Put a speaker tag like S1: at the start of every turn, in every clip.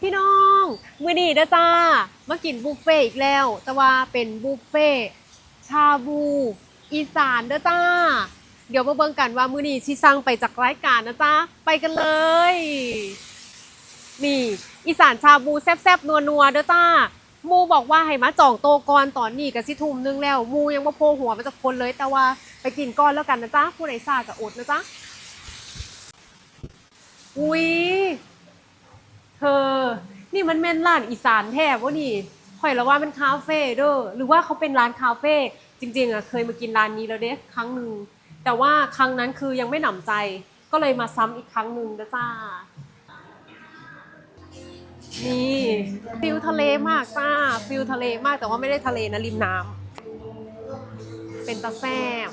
S1: พี่น้องมือนี้นะจ้ามากินบุฟเฟ่ต์อีกแล้ว แต่ว่าเป็นบุฟเฟ่ต์ชาบูอีสานเด้อจ้า เดี๋ยวมาเบิ่งกันว่ามือนี้ที่สั่งไปจากรายการนะจ้าไปกันเลย นี่อีสานชาบูแซ่บๆนัวๆเด้อจ้ามูบอกว่าให้มาจองโตก่อนตอนนี้กับสิทุ่มนึงแล้ว มูยังมาโผล่หัวมาจากคนเลย แต่ว่าไปกินก่อนแล้วกันนะจ้าผู้ใดซ่ากับอดนะจ้าอุ้ย เธอ นี่มันแม่นร้านอีสานแท้วะนี่ข่อยละว่ามันคาเฟ่เด้อหรือว่าเขาเป็นร้านคาเฟ่จริงๆอะเคยมากินร้านนี้แล้วเด้ครั้งหนึ่งแต่ว่าครั้งนั้นคือยังไม่หนำใจ ก็เลยมาซ้ำอีกครั้งหนึ่งนะจ้านี่ฟิลทะเลมากจ้าฟิลทะเลมากแต่ว่าไม่ได้ทะเลนะริมน้ำเป็นตะแซ่บ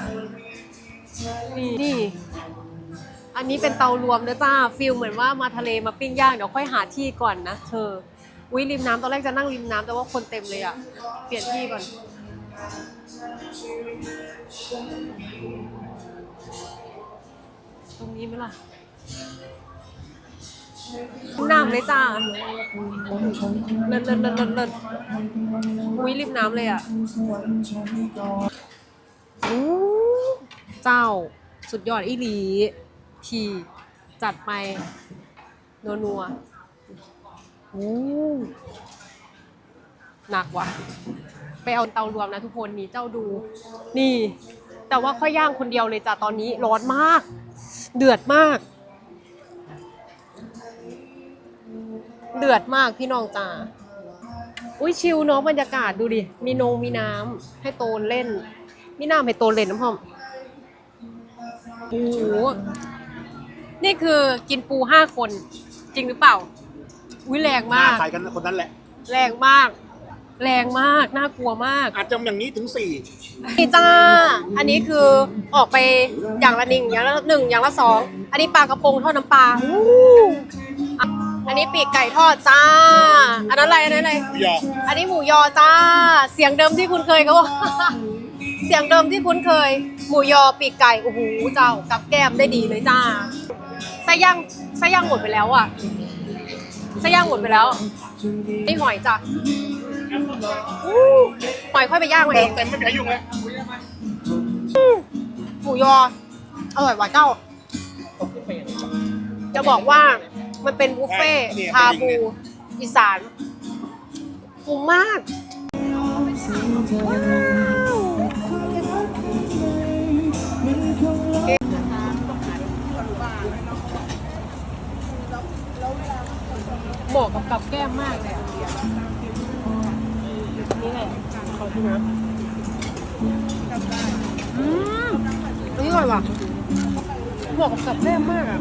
S1: นี่ นี่ อันนี้เป็นเตารวมนะจ้าฟิลเหมือนว่ามาทะเลมาปิ้งย่างเดี๋ยวค่อยหาที่ก่อนนะเธออุ้ยริมน้ำตอนแรกจะนั่งริมน้ำแต่ว่าคนเต็มเลยอะเปลี่ยนที่ก่อนตรงนี้ไหมล่ะน้ำเลยจ้าเลิศเลิศเลิศเลิศเลิศอุ้ยริมน้ำเลยอะอู้ เจ้าสุดยอดอีหลีทีจัดไปนัวนัวอู้หนักว่ะ ไปเอาเตารวมนะทุกคนนี่เจ้าดู นี่ แต่ว่าค่อยย่างคนเดียวเลยจ้ะตอนนี้ร้อนมาก เดือดมาก เดือดมากพี่น้องจ้าอุ้ยชิลเนาะบรรยากาศดูดิ มีนงมีน้ำให้โตนเล่น มีน้ำให้โตนเล่นน้ำหอม โอ้โหนี่คือกินปูห้าคน จริงหรือเปล่า อุ้ยแรง
S2: หน้ามา
S1: ก
S2: ขายกันคนนั้นแหละ
S1: แรงมาก แรงมาก น่ากลัวมาก
S2: อาจจะอย่างนี้ถึงสี่
S1: นี่จ้า อันนี้คือออกไปอย่างละหนึ่งอย่างละหนึ่งอย่างละสอง อันนี้ปลากระพงทอดน้ำปลาอู้อะอันนี้ปีกไก่ทอดจ้า อันนั้นอะไรอันนั้นอะไร
S2: หยอก
S1: อันนี้หมูยอจ้า เสียงเดิมที่คุณเคยก็ว่าเสียงเดิมที่คุ้นเคย หมูยอปีกไก่โอ้โหเจ้ากับแก้มได้ดีเลยจ้าไส้ย่างไส้ย่างหมดไปแล้วอะไส้ย่างหมดไปแล้วนี่หอยจ้ะอู้หอยค่อยไปย่างมา
S2: เติ
S1: เอ
S2: ม
S1: ง
S2: เต็มไม่มีใครยุ่งเลย
S1: หมูยออร่อยกว่าเจ้า จะบอกว่ามันเป็นบุฟเฟ่ต์ชาบูอีสานคุ้มมาก เหมาะกับกับแก้มมากเลยอะนี่แหละขอชิมนะอืมนนี้อร่อยว่ะเหมาะกับกับแก้มมากอะ